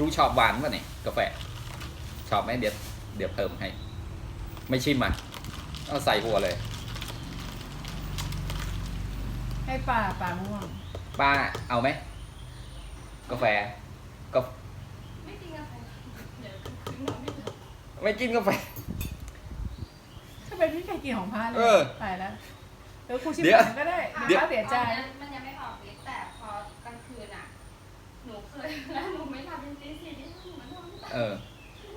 ครูชอบหวานป่ะเนี่ยกาแฟ ชอบไหมเดี๋ยวเดี๋ยวเพิ่มให้ ไม่ชิมอะเอาใส่หัวเลย ให้ป่าป่าม่วง ป้าเอาไหมกาแฟก็ไม่จริงอะค่ะเดี๋ยวถึงนอนไม่หลับไม่กินกาแฟ ถ้าเป็นพี่ใครกินของพระเลเอยอตายแล้วเดี๋ยวครูชิมเดี๋ยว ก่อนก็ได้เดี๋เดี๋ยยววเสียใจตอนนั้นมันยังไม่ออกฤทธิ์แต่พอกลางคืนอะหนูเคยแล้วหนูไม่หลับเเออ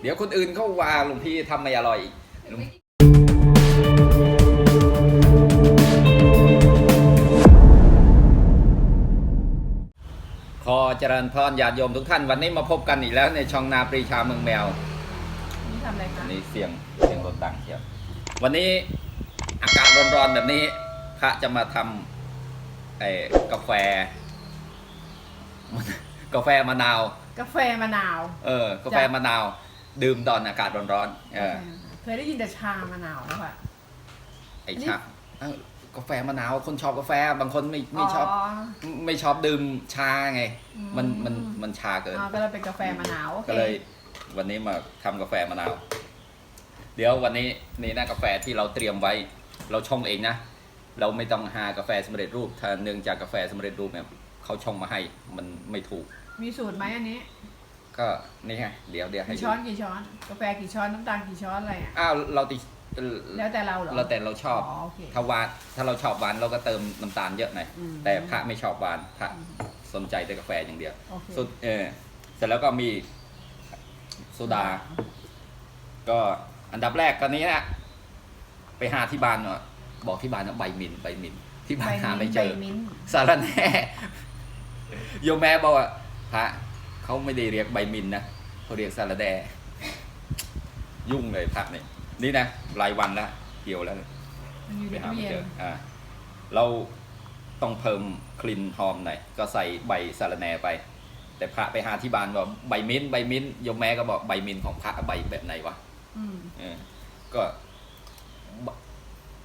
เดี๋ยวคนอื่นเขาว่าหลวงพี่ทำไม่อร่อยอีกหนูไม่กินขอเจริญพรญาติโยมทุกท่านวันนี้มาพบกันอีกแล้วในช่องนาปรีชาเมืองแมวนี่ทำอะไรคะอันนี้เสียงเสียงรถดังเชียววันนี้อากาศร้อนๆแบบนี้ พระจะมาทำไอ้กาแฟ กาแฟมะนาว กาแฟมะนาว เออกาแฟมะนาว ดื่มตอนอากาศร้อนๆเออเคยได้ยินแต่ชามะนาวแล้วค่ะไอ้ชาเอ้ากาแฟมะนาวคนชอบกาแฟบางคนไม่ไม่ชอบ ไม่ชอบดื่มชาไงอืมมันมันมันชาเกินอ๋อก็เลยเป็นกาแฟมะนาวโอเคก็เลย วันนี้มาทำกาแฟมะนาว เดี๋ยววันนี้นี่นะกาแฟที่เราเตรียมไว้ เราชงเองนะเราไม่ต้องหากาแฟสำเร็จรูปถ้าเนื่องจากกาแฟสำเร็จรูปเนี่ยเขาชงมาให้มันไม่ถูก มีสูตรไหมอันนี้ ก็นี่ไงเดี๋ยวเดี๋ยวให้กี่ดูช้อนกี่ช้อน กาแฟกี่ช้อนน้ำตาลกี่ช้อนอะไรอะ อ้าวเราติแล้วแต่เราเหรอ เราแต่เราชอบอ๋อโอเคถ้าหวานถ้าเราชอบหวานเราก็เติมน้ำตาลเยอะหน่อยอืมแต่พระไม่ชอบหวานพระสนใจแต่กาแฟอย่างเดียวโอเค สุดเออเสร็จแล้วก็มีโซดา ก็อันดับแรกก็นี้นะไปหาที่บ้านเนาะบอกที่บ้านว่าใบมินใบมินที่บ้านหาไม่เจอใบมิ้นท์สารแหน่โยมแม่บอกว่า พระเขาไม่ได้เรียกใบมินนะเขาเรียกสารแด ยุ่งเลยพระเนี่ยนี่นะรายวันแล้วเกี่ยวแล้วมันอยู่ไปในหาตู้ไม่เย็เจนออ่าเราต้องเพิ่มกลิ่นหอมหน่อยก็ใส่ใบสารแหน่ไป แต่พระไปหาที่บ้านบอกใบมิ้นท์ใบมิ้นท์โยมแม่ก็บอกใบมิ้นท์ของพระใบแบบไหนวะอืมเออก็บ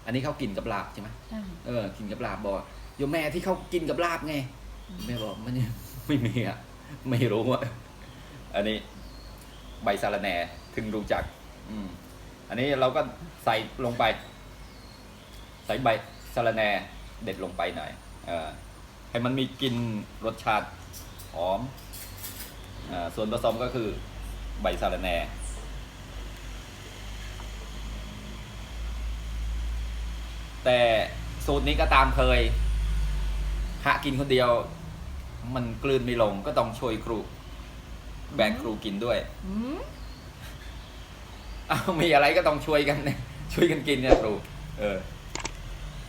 อันนี้เขากินกับลาบใช่ไหม ใช่ เออกินกับลาบบอกว่าโยมแม่ที่เขากินกับลาบไงแม่บอกมันยัง ไม่มีอะ ไม่รู้อะอันนี้ใบสาระแหน่ถึงรู้จัก อืม อันนี้เราก็ใส่ลงไป ใส่ใบสาระแหน่เด็ดลงไปหน่อยเออให้มันมีกลิ่นรสชาติหอมอ่าส่วนผสมก็คือใบสาระแหน่แต่สูตรนี้ก็ตามเคยพระกินคนเดียว มันกลืนไม่ลงก็ต้องช่วยครู แบ่งครูกินด้วยอืมเอามีอะไรก็ต้องช่วยกันเนี่ยช่วยกันกินเนี่ยครู เออ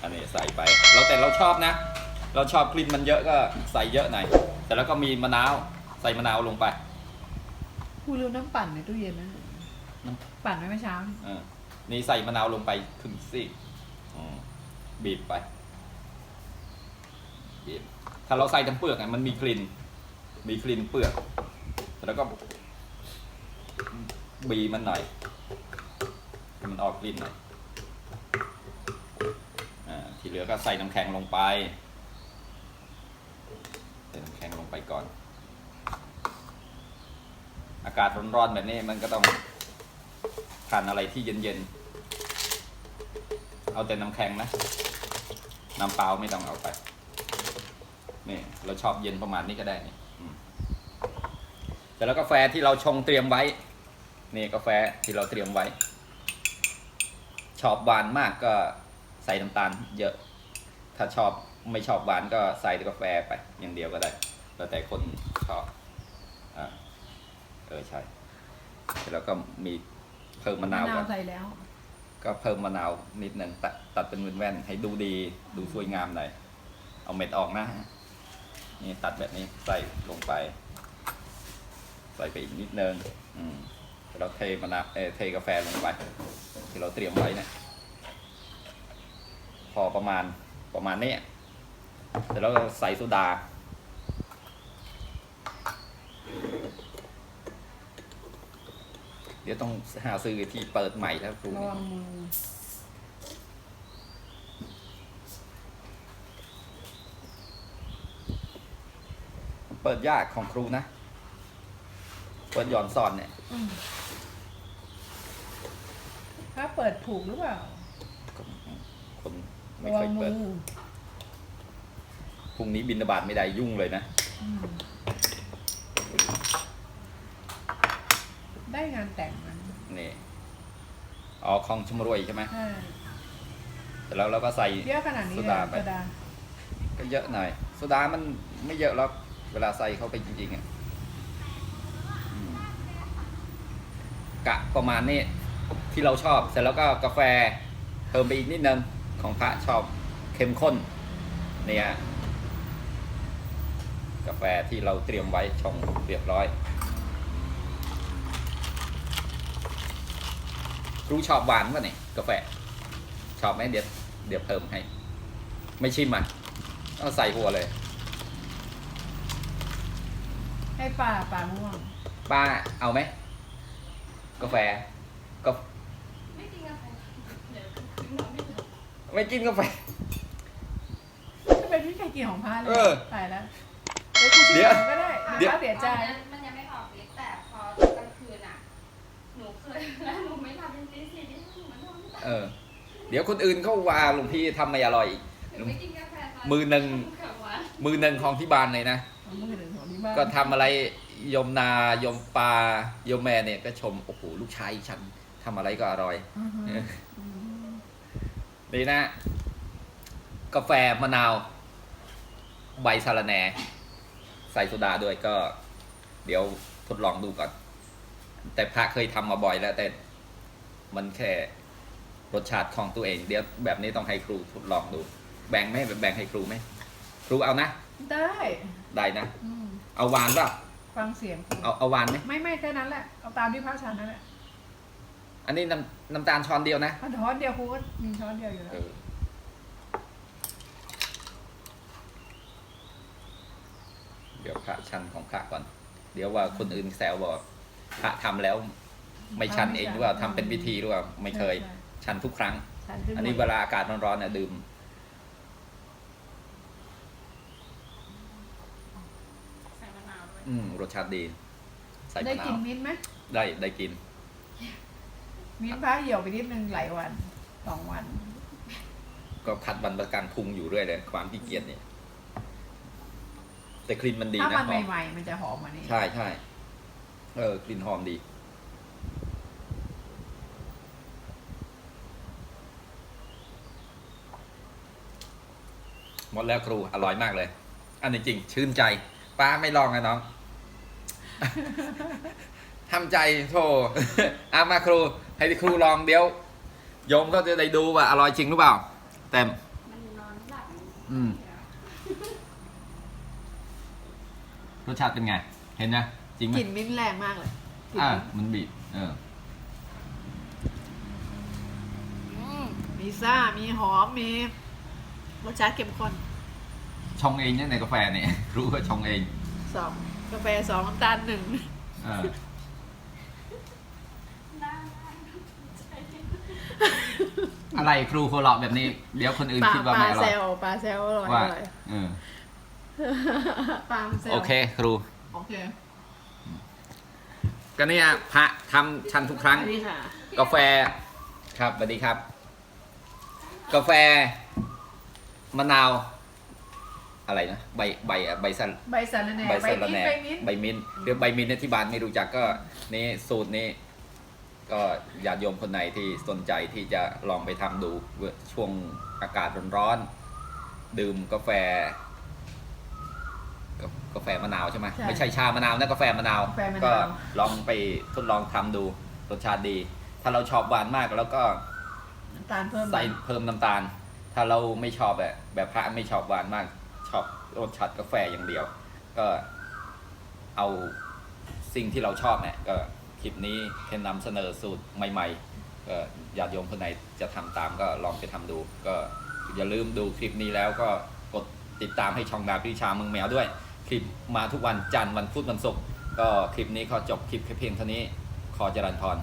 อันนี้ใส่ไป เราแต่เราชอบนะ เราชอบกลิ่นมันเยอะก็ใส่เยอะหน่อยแต่แล้วก็มีมะนาว ใส่มะนาวลงไปกูลืมน้ำปั่นในตู้เย็นนะน้ปั่นไว้เมื่อเช้าเออนี่ใส่มะนาวลงไปครึ่งซีกอืมบีบไปบีบ ถ้าเราใส่ทั้งเปลือกอะมันมีกลิ่น มีกลิ่นเปลือก แล้วก็บีมันหน่อยให้มันออกกลิ่นหน่อยอ่าที่เหลือก็ใส่น้ำแข็งลงไปใส่น้ำแข็งลงไปก่อน อากาศร้อนๆแบบนี้มันก็ต้องทานอะไรที่เย็นๆ เอาแต่น้ำแข็งนะ น้ำเปล่าไม่ต้องเอาไป นี่เราชอบเย็นประมาณนี้ก็ได้นี่อืมแต่แล้วกาแฟที่เราชงเตรียมไว้ นี่กาแฟที่เราเตรียมไว้ ชอบหวานมากก็ใส่น้ำตาลเยอะ ถ้าชอบไม่ชอบหวานก็ใส่แต่กาแฟไปอย่างเดียวก็ได้ แล้วแต่คนชอบอ่าเออใช่แล้วก็มีเพิ่มมะนาวมะนากัวนใส่แล้ว ก็เพิ่มมะนาวนิดหนึ่งตัดตัดเป็นแว่นๆให้ดูดีดูสวยงามหน่อยเอาเม็ดออกนะ นี่ตัดแบบนี้ใส่ลงไป ใส่ไปอีกนิดนึงอืมเราเทมะนาวเอเทกาแฟลงไป ที่เราเตรียมไว้เนี่ยพอประมาณประมาณนี้เสร็จแล้วก็ใส่โซดา เดี๋ยวต้องหาซื้อที่เปิดใหม่แล้วครูระวังมือ เปิดยากของครูนะปิดหย่อนซ่อนเนี่ย อืมถ้าเปิดถูกหรือเปล่าคนไม่ระวัเคงยมืเปิด อพรุ่งนี้บินบาตไม่ได้ยุ่งเลยนะ อืมได้งานแต่งมันนี่อ๋อของชมรวยใช่ไหมใช่แต่แล้วเราก็ใส่ เยอะขนาดนี้โซเลยดาไปโซดา ก็เยอะหน่อยโซดามันไม่เยอะหรอก เวลาใส่เข้าไปจริงๆอะกะประมาณนี้ที่เราชอบ เสร็จแล้วก็กาแฟเพิ่มไปอีกนิดนึงของพระชอบเข้มข้นเนี่ยกาแฟที่เราเตรียมไว้ชงเรียบร้อยรู้ชอบหวานป่ะเนี่ยกาแฟชอบไหมเดี๋ยวเดี๋ยวเพิ่มให้ ไม่ชิมมันต้องใส่หัวเลย ให้ป่าป่าม่วง ป้าเอาไหมกาแฟก็ไม่กินกาแฟเดี๋ยวคืนนอนไม่หลับไม่กินกาแฟถ้าเป็นพี่ไก่กินของพาเลเอยอตายแล้วเดี๋ยวคุณชิมก่อนก็ได้เดี๋เดี๋ยยว วป้าเสียใจตอนนั้นมันยังไม่ออกฤทธิ์แต่พอกลางคืนอะ หนูเคยแล้วหนูไม่หลับเป็นตีสี่ที่หนูมันนอนไม่หลับเออ เดี๋ยวคนอื่นเขาว่าหลวงพี่ทำไม่อร่อยอีก หนูไม่กินกาแฟตมือหนึ่งกับหวานมือหนึ่งของที่บ้านเลยนะ ของมือหนึ่งของที่บ้านก็ทำอะไรยมนายมปลายมแม่เนี่ยก็ชมโอ้โหลูกชายฉันทำอะไรก็อร่อย อือฮึเออ อืมนี่นะ กาแฟมะนาว ใบสาระแหน่ ใส่โซดาด้วยก็ เดี๋ยวทดลองดูก่อน แต่พระเคยทำมาบ่อยแล้ว แต่มันแค่รสชาติของตัวเอง เดี๋ยวแบบนี้ต้องให้ครูทดลองดู แบ่งไหมแบ่งให้ครูไหมครูเอานะ ได้ได้นะ อืมเอาหวานเปล่ะฟังเสียงครูเอาเอาหวานไหมไม่ไม่แค่นั้นแหละ เอาตามที่พระฉันนั่นแหละอันนี้น้ำน้ำตาลช้อนเดียวนะเอาช้อนเดียวครูก็มีช้อนเดียวอยู่แล้ว เออเดี๋ยวพระชันของพระก่อน เดี๋ยวว่าคนอื่นแซวบอกพระทำแล้ว ไม่ชันเองหรือว่าทำเป็นพิธีหรือว่าไม่เคยใช่ ชันทุกครั้งใช่ฉัขึ้อันนี้หมเวดลาอากาศร้อนๆเนี่ยดื่ม ใส่มะนาวด้วย อืมรสชาติดี ใส่ได้มะนากิวนมิ้นท์ไหมได้ได้กิน มิ้นท์พระเหี่ยวไปนิดนึงหลายวันสองวัน ก็คัดวันประกันพุงอยู่เรื่อยเลยความขี้เกียจเนี่ย แต่กลิ่นมันดีถ้านะมันหอมใหม่ๆ มันจะหอมกว่านี้ใช่ใช่เออกลิ่นหอมดี หมดแล้วครูอร่อยมากเลย อันนี้จริง ชื่นใจ ป้าไม่ลองนะน้อง ทำใจโธ่เอามาครู ให้ครูลองเดี๋ยว โยมก็จะได้ดูว่าอร่อยจริงหรือเปล่า แต่มันนอนไม่หลับอืมรสชาติเป็นไง เห็นนะ จริงไหมกลิ่นมิ้นท์แรงมากเลยกลิ่นอ่ามิ้นท์มันบีบเอออืมมีซ่า มีหอม มีรสชาติเข้มข้นชงเองเนี่ยในกาแฟเนี่ย รู้ว่าชงเองสอง กาแฟสองน้ำตาลหนึ่งเออได้ได้ใจอะไรครูโคลอกแบบนี้ เดี๋ยวคนอื่นปลาคิดว่าปไม่ลาอร่เซอยลปลาเซลอร่อยว่าอร่อยเออปลาเซลโอเคครู โอเคก็เนี่ยพระทำชันทุกครั้งสวัสดีค่ะ กาแฟครับสวัสดีครับ กาแฟมะนาว อะไรนะใบใบใบสันใบสาระแหน่ใบใบสะระมิ้นแหน่ท์ใบมิ้นท์ใบมิ้นท์หรือใบมิ้นท์เนี่ยที่บ้านไม่รู้จักก็นี่สูตรนี้ ก็ญาติโยมคนไหนที่สนใจที่จะลองไปทำดูช่วงอากาศร้อนๆดื่มกาแฟกากาแฟมะนาวใช่ไหมใช่ไม่ใช่ชามะนาวนะกาแฟมะนาว กาแฟมะนาว ก็ลองไปทดลองทำดูรสชาติดี ถ้าเราชอบหวานมากแล้วก็ น้ำตาลเพิ่มใส่เพิ่มน้ำตาล ถ้าเราไม่ชอบแบบแบบพระไม่ชอบหวานมาก ชอบรสชาติกาแฟอย่างเดียว ก็เอาสิ่งที่เราชอบเนี่ยก็คลิปนี้แค่นำเสนอสูตรใหม่ๆก็ญาติโยมคนไหนจะทำตามก็ลองไปทำดู ก็อย่าลืมดูคลิปนี้แล้วก็กดติดตามให้ช่องดาบพิชามืองแมวด้วย คลิปมาทุกวันจันทร์วันพุธวันศุกร์ก็คลิปนี้ขอจบคลิปแค่เพียงเท่านี้ขอเจริญพร